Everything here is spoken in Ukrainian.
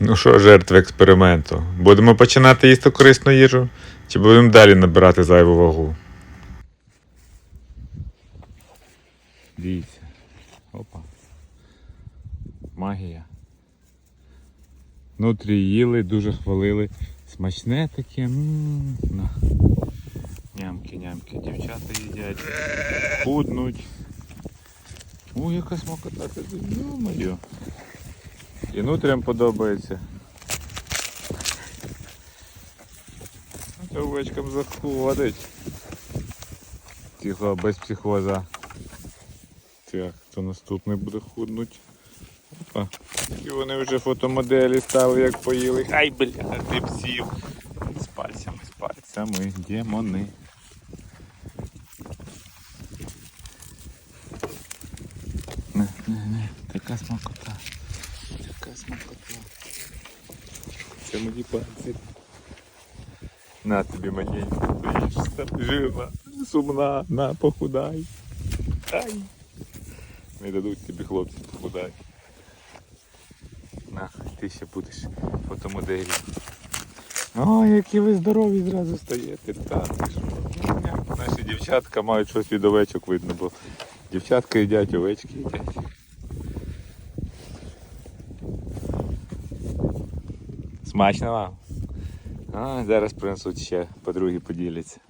Ну що, жертви експерименту? Будемо починати їсти корисну їжу? Чи будемо далі набирати зайву вагу? Дивіться. Опа. Магія. Внутрі їли, дуже хвалили. Смачне таке. м На. Нямки, нямки, дівчата їдять. Худнуть. Ой, яка смакота. Ё-моё. І нутрям подобається. Це овечкам заходить. Тихо, без психоза. Так, хто наступний буде худнуть. Опа. І вони вже фотомоделі стали, як поїли. Ай, бля, ти псів. З пальцями, з пальцями, демони. Не, не, не, така смакота. Така смакота. Це мої пальці. На тобі маленько, боїшся, жирна, сумна, на, похудай. Ай. Не дадуть тобі хлопці похудай. На, ти ще будеш фотомоделі. О, які ви здорові зразу стаєте. Та, ти що? Наші дівчатка мають щось від овечок видно, бо дівчатка їдять, овечки їдять. Смачно? А, зараз принесуть ще, подруги поділяться.